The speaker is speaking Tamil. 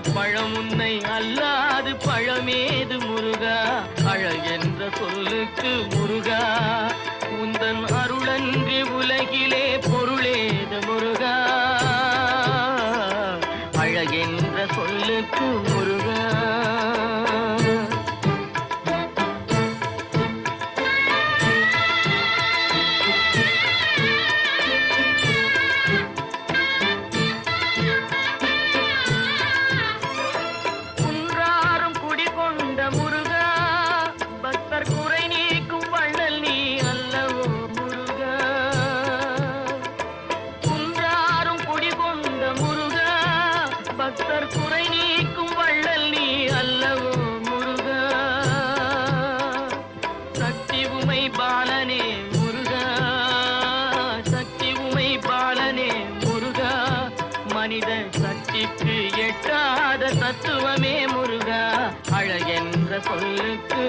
பழம் உன்னை அல்லாது பழமேது முருகா? அழகென்ற சொல்லுக்கு முருகா? உந்தன் அருளன்று உலகிலே பொருளேது முருகா? அழகென்ற சொல்லுக்கு சொல்லுக்கு